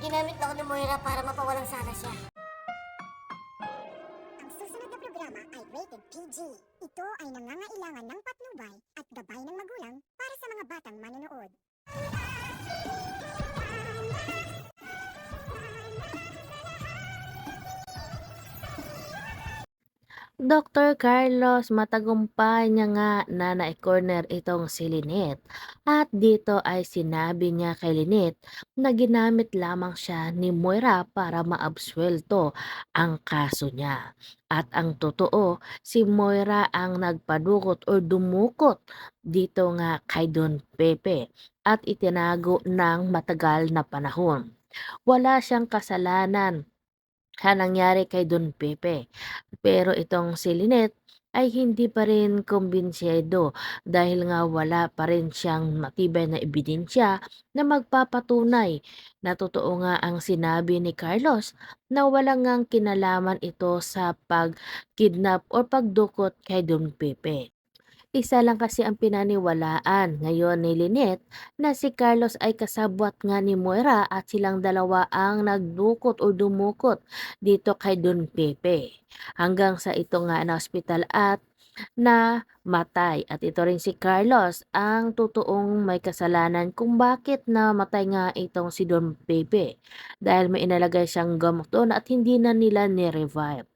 Ginamit ako ni Moira para mapawalang sana siya. Ang susunod na programa ay rated PG. Ito ay nangangailangan ng Dr. Carlos, matagumpay niya nga na na-corner itong si Lynette. At dito ay sinabi niya kay Lynette na ginamit lamang siya ni Moira para maabsuelto ang kaso niya. At ang totoo, si Moira ang nagpadukot o dumukot dito nga kay Don Pepe at itinago ng matagal na panahon. Wala siyang kasalanan sa nangyari kay Don Pepe. Pero itong si Lynette ay hindi pa rin kumbinsyado dahil nga wala pa rin siyang matibay na ebidensya na magpapatunay na totoo nga ang sinabi ni Carlos na walang ngang kinalaman ito sa pag-kidnap o pagdukot kay Don Pepe. Isa lang kasi ang pinaniwalaan ngayon ni Lynette na si Carlos ay kasabwat nga ni Moira at silang dalawa ang nagdukot o dumukot dito kay Don Pepe. Hanggang sa ito nga na ospital at na matay. At ito rin si Carlos ang totoong may kasalanan kung bakit namatay nga itong si Don Pepe. Dahil may inalagay siyang gamot doon at hindi na nila ni-revive.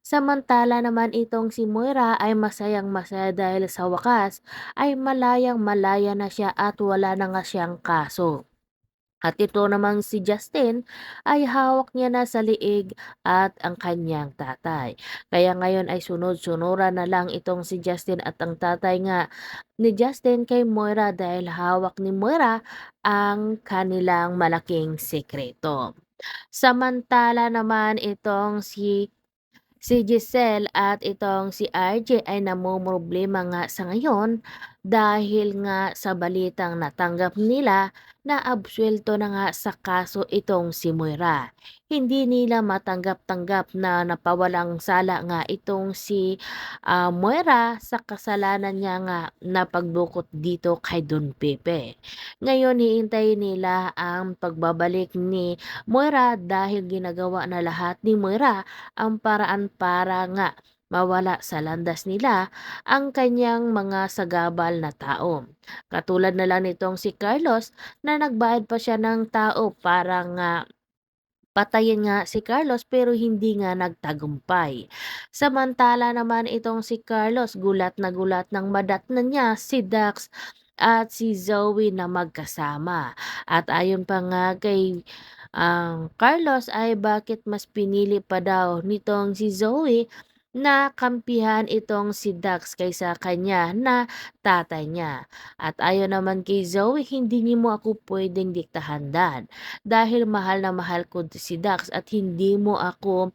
Samantala naman itong si Moira ay masayang masaya dahil sa wakas ay malayang malaya na siya at wala na nga siyang kaso. At ito namang si Justin ay hawak niya na sa liig at ang kanyang tatay. Kaya ngayon ay sunod-sunura na lang itong si Justin at ang tatay nga ni Justin kay Moira dahil hawak ni Moira ang kanilang malaking sekreto. Samantala naman itong si Si Giselle at itong si RJ ay namomroblema nga sa ngayon dahil nga sa balitang natanggap nila na absuelto na nga sa kaso itong si Moira. Hindi nila matanggap-tanggap na napawalang sala nga itong si ah, Moira sa kasalanan niya nga na pagdukot dito kay Don Pepe. Ngayon hihintayin nila ang pagbabalik ni Moira dahil ginagawa na lahat ni Moira ang paraan para nga mawala sa landas nila ang kanyang mga sagabal na tao. Katulad na lang nitong si Carlos na nagbayad pa siya ng tao para nga patayin nga si Carlos pero hindi nga nagtagumpay. Samantala naman itong si Carlos gulat na gulat ng madat na niya si Dax at si Zoe na magkasama. At ayon pa nga kay ang Carlos ay bakit mas pinili pa daw nitong si Zoe na kampihan itong si Dax kaysa kanya na tatay niya. At ayon naman kay Zoe, hindi niyo mo ako pwedeng diktahan dad. Dahil mahal na mahal ko si Dax at hindi mo ako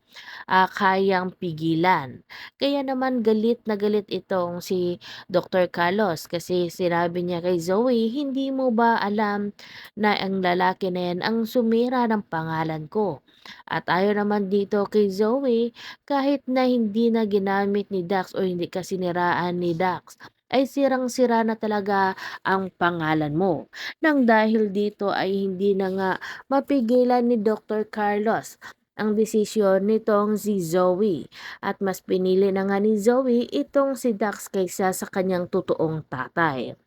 ah, kayang pigilan. Kaya naman galit na galit itong si Dr. Carlos kasi sinabi niya kay Zoe, hindi mo ba alam na ang lalaki na yan ang sumira ng pangalan ko. At ayon naman dito kay Zoe, kahit na hindi na ginamit ni Dax o hindi ka siniraan ni Dax, ay sirang-sira na talaga ang pangalan mo. Nang dahil dito ay hindi na nga mapigilan ni Dr. Carlos ang desisyon nitong si Zoe at mas pinili na nga ni Zoe itong si Dax kaysa sa kanyang totoong tatay.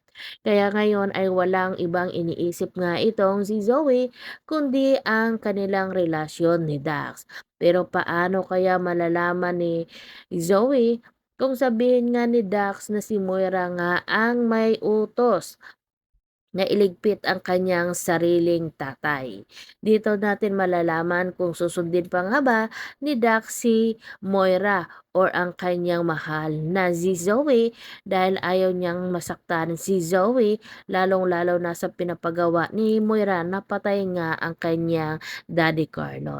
Kaya ngayon ay walang ibang iniisip nga itong si Zoe kundi ang kanilang relasyon ni Dax. Pero paano kaya malalaman ni Zoe kung sabihin nga ni Dax na si Moira nga ang may utos na iligpit ang kanyang sariling tatay. Dito natin malalaman kung susundin pa nga ba ni Dax si Moira or ang kanyang mahal na si Zoe dahil ayaw niyang masaktan si Zoe lalong-lalo na sa pinapagawa ni Moira na patay nga ang kanyang daddy Carlos.